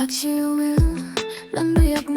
Hak you will duyak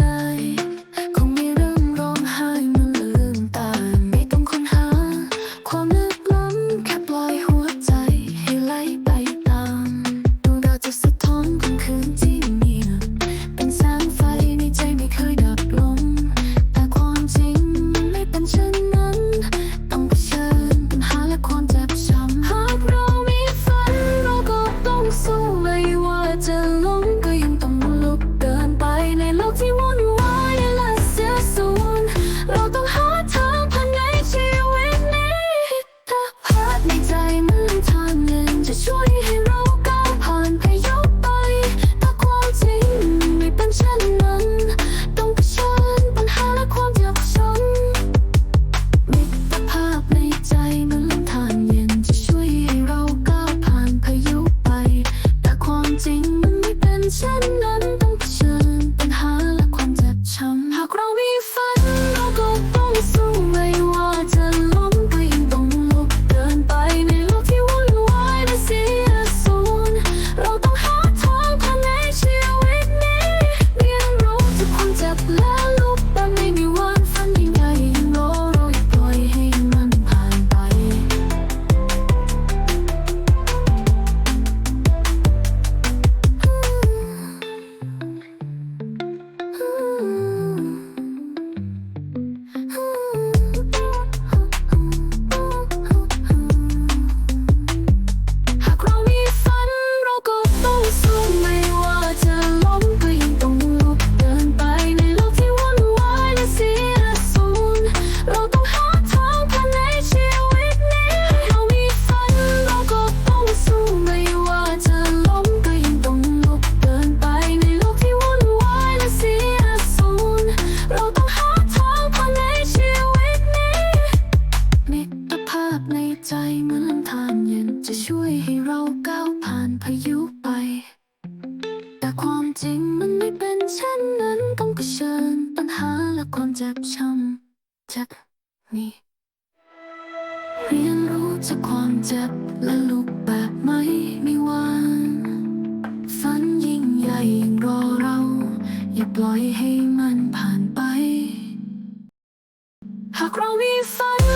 ยุไป แต่ความจริงมันไม่เป็นเช่นนั้นต้องเผชิญปัญหาและความเจ็บช้ำจากนี้เรียนรู้จากความเจ็บและลุกแบบไม่มีวันฝันยิ่งใหญ่ยิ่งรอเรา อย่าปล่อยให้มันผ่านไป หากเรามีฝัน